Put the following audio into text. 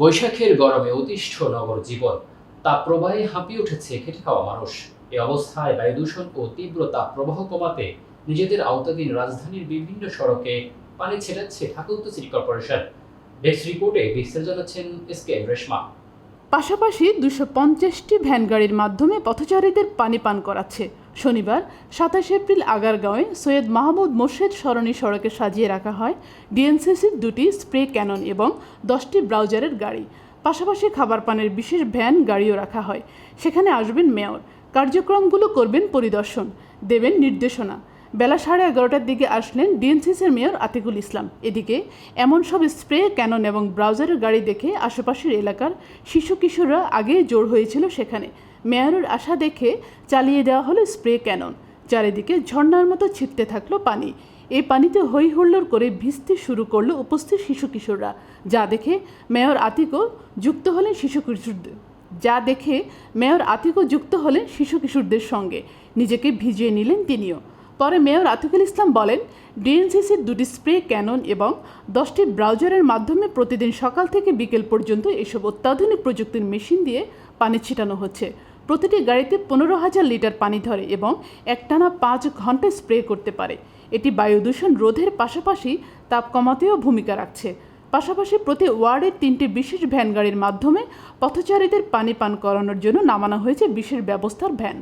বৈশাখের গরমে অতিষ্ঠ নগর জীবন। তাপ প্রবাহে হাঁপিয়ে উঠেছে খেটে খাওয়া মানুষ। এ অবস্থায় বায়ু দূষণ ও তীব্র তাপ প্রবাহ কমাতে নিজেদের আওতাধীন রাজধানীর বিভিন্ন সড়কে পানি ছেটাচ্ছে ঠাকুরত সিটি কর্পোরেশন। ডেস্ক রিপোর্টে বিস্তারিত জানাচ্ছেন এস কে রেশমা। পাশাপাশি দুশো পঞ্চাশটি ভ্যান গাড়ির মাধ্যমে পথচারীদের পানি পান করাচ্ছে। শনিবার, সাতাশ এপ্রিল আগারগাঁওয়ে সৈয়দ মাহমুদ মোর্শেদ সরণি সড়কে সাজিয়ে রাখা হয় ডিএনসিসির দুটি স্প্রে ক্যানন এবং দশটি ব্রাউজারের গাড়ি। পাশাপাশি খাবার পানের বিশেষ ভ্যান গাড়িও রাখা হয়। সেখানে আসবেন মেয়র। কার্যক্রমগুলো করবেন পরিদর্শন। দেবেন নির্দেশনা। বেলা সাড়ে এগারোটার দিকে আসলেন ডিএনসিসির মেয়র আতিকুল ইসলাম। এদিকে এমন সব স্প্রে ক্যানন এবং ব্রাউজারের গাড়ি দেখে আশেপাশের এলাকার শিশু কিশোররা আগে জোর হয়েছিল সেখানে। মেয়রের আশা দেখে চালিয়ে দেওয়া হলো স্প্রে ক্যানন, চারিদিকে ঝর্ণার মতো ছিটতে থাকল পানি। এই পানিতে হই হুল্লোড় করে ভিজতে শুরু করল উপস্থিত শিশু কিশোররা, যা দেখে মেয়র আতিকও যুক্ত হলেন শিশু কিশোরদের। যা দেখে মেয়র আতিকও যুক্ত হলেন শিশু কিশোরদের সঙ্গে। নিজেকে ভিজিয়ে নিলেন তিনিও। পরে মেয়র আতিকুল ইসলাম বলেন ডিএনসিসির দুটি স্প্রে ক্যানন এবং দশটি ব্রাউজারের মাধ্যমে প্রতিদিন সকাল থেকে বিকেল পর্যন্ত এসব অত্যাধুনিক প্রযুক্তির মেশিন দিয়ে পানি ছিটানো হচ্ছে। প্রতিটি গাড়িতে পনেরো হাজার লিটার পানি ধরে এবং একটানা পাঁচ ঘণ্টা স্প্রে করতে পারে। এটি বায়ু দূষণ রোধের পাশাপাশি তাপ কমাতেও ভূমিকা রাখছে। পাশাপাশি প্রতি ওয়ার্ডের তিনটি বিশেষ ভ্যান গাড়ির মাধ্যমে পথচারীদের পানি পান করানোর জন্য নামানো হয়েছে বিশেষ ব্যবস্থার ভ্যান।